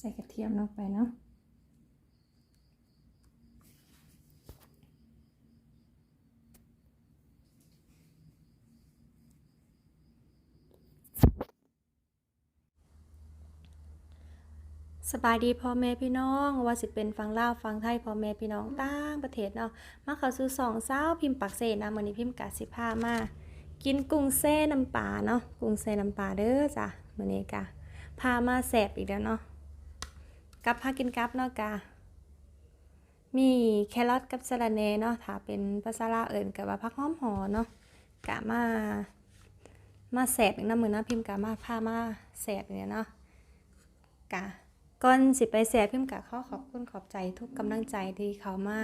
ใส่กระเทียมลงไปเนาะสบายดีพ่อแม่พี่น้อง ว่าสิเป็นฟังเล่าฟังไทยพ่อแม่พี่น้องต่างประเทศเนาะมาเข้าสู่สองสาพิมพ์ปักเซนะมื้อนี้พิมพ์กะสิพามากินกุ้งแซ่น้ำปลาเนาะกุ้งแซ่น้ำปลาเด้อจ้ะมื้อนี้กะพามาแสบอีกแล้วเนาะ กับพากินกับเนาะกะมีแครอทกับสะระแหน่เนาะถ้าเป็นภาษาลาวเอิ้นก็ว่าผักหอมหอเนาะกะมามาแสบอีกนะมือนะพิมพ์กะมาพามาแสบเนี่ยเนาะกะก่อนสิไปแสบพิมพ์กะขอขอบคุณขอบใจทุกกำลังใจที่เขามา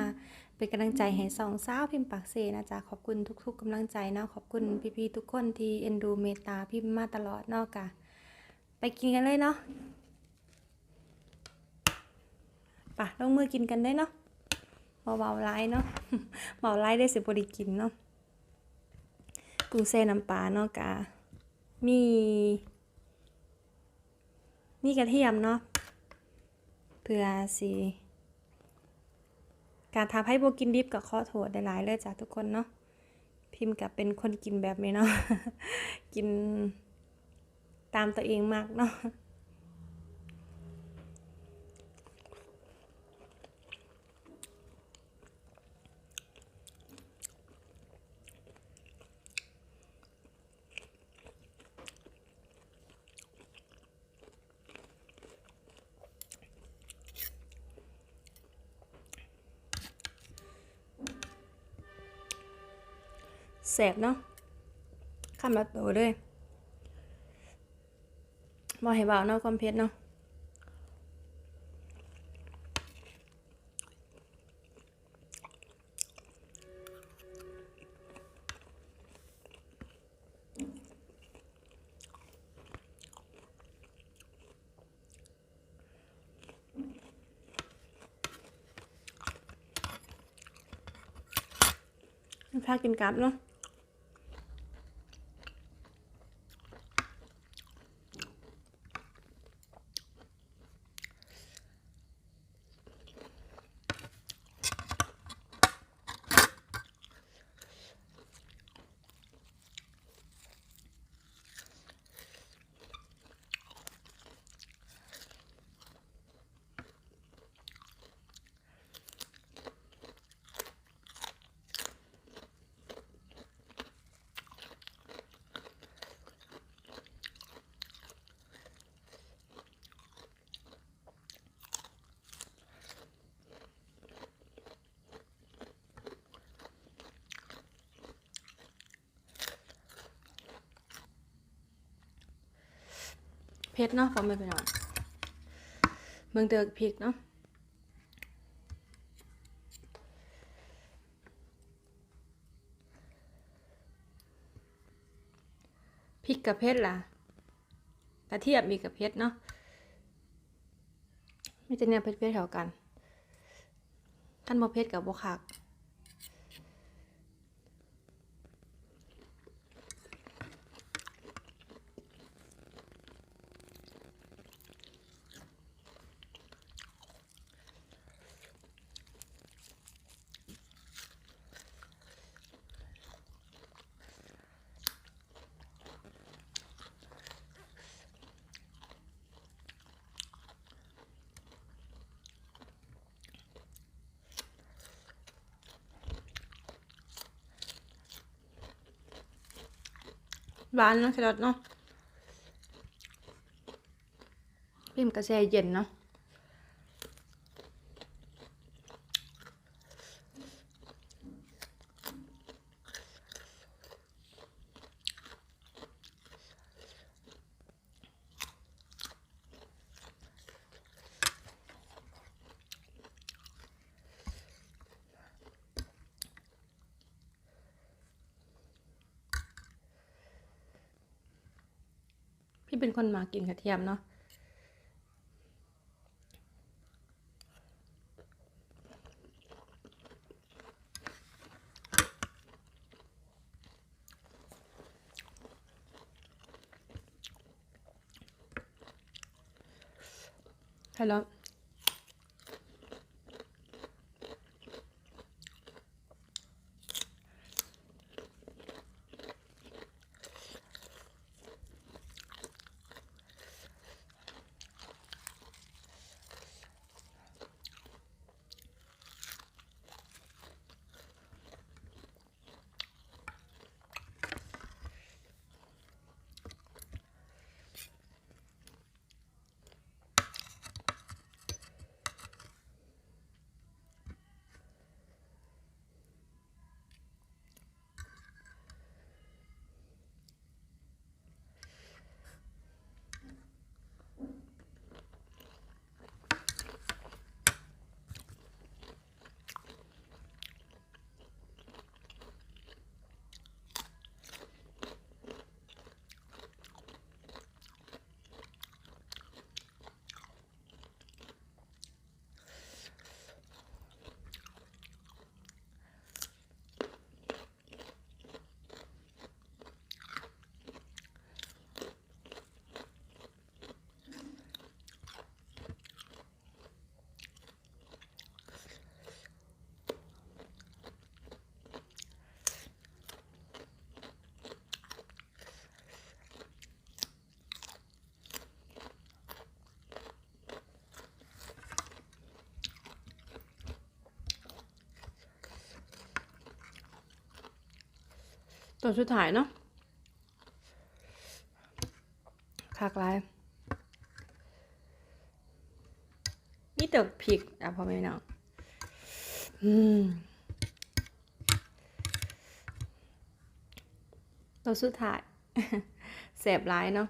เป็นกำลังใจให้สองสาวพิมพ์ปากเซนะจ๊ะขอบคุณทุก ๆกำลังใจเนาะขอบคุณพี่ๆทุกคนที่เอ็นดูเมตตาพิมพ์มาตลอดเนาะกะไปกินกันเลยเนาะ ปะลงมือกินกันได้เนาะเบาๆไลายเนาะเบาไลายได้สิบริกินเนาะกุ้งเซน้ำปลาเนาะกะมีมีกระเทียมเนาะเพื่อสิการทำให้โบกินดิบกับข้อโทษได้หลายเลยจ้ะทุกคนเนาะพิมพ์กับเป็นคนกินแบบนี้เนาะกินตามตัวเองมากเนาะ แสบเนาะคำละโตเลยบ่ให้เบาเนาะความเผ็ดเนาะพากินกลับเนาะ เผ็ดเนาะพอไม่เป็นไรเมืองเตือกพริกเนาะพริกกับเผ็ดล่ะกระเทียมมีกับเผ็ดเนาะไม่จะเนี่ยเผ็ดเผ็ดแถวกันท่านบ่เผ็ดกับบ่คัก หวานเนาะแครอทเนาะพิมกระแสเย็นเนาะ ที่เป็นคนมากินกระเทียมเนาะใช่แล้ว ตัวสุดท้ายเนาะคักหลายมีเติกพริกอะพ่อแม่เนาะอืมตัวสุดท้ายแสบร้ายเนาะ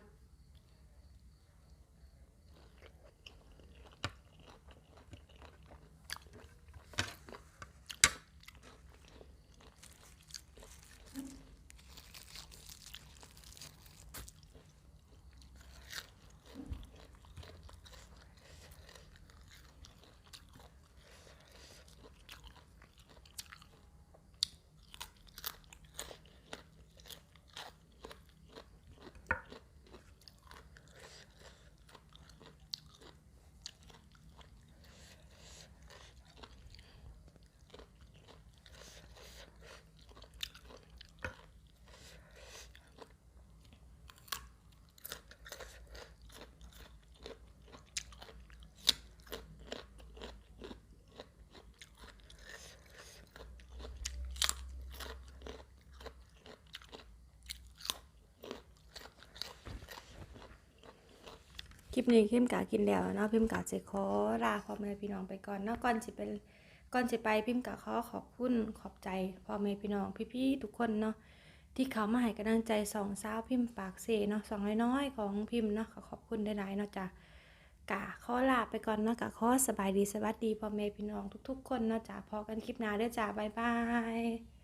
คลิปนี้พิมกากินแล้วเนาะพิมกาจะขอลาความแม่พี่น้องไปก่อนเนาะก่อนสิเป็นก่อนสิไปพิมกาขอขอบคุณขอบใจพ่อแม่พี่น้องพี่ๆทุกคนเนาะที่เขามาให้กำลังใจสองสาวพิมพ์ปากเซเนาะสองน้อยๆของพิมพ์เนาะขอขอบคุณได้หลายเนาะจ้ะกะขอลาไปก่อนเนาะกะขอสบายดีสวัสดีพ่อแม่พี่น้องทุกๆ คนเนาะจ้ะพอกันคลิปหน้าเด้อจ้ะบ๊ายบาย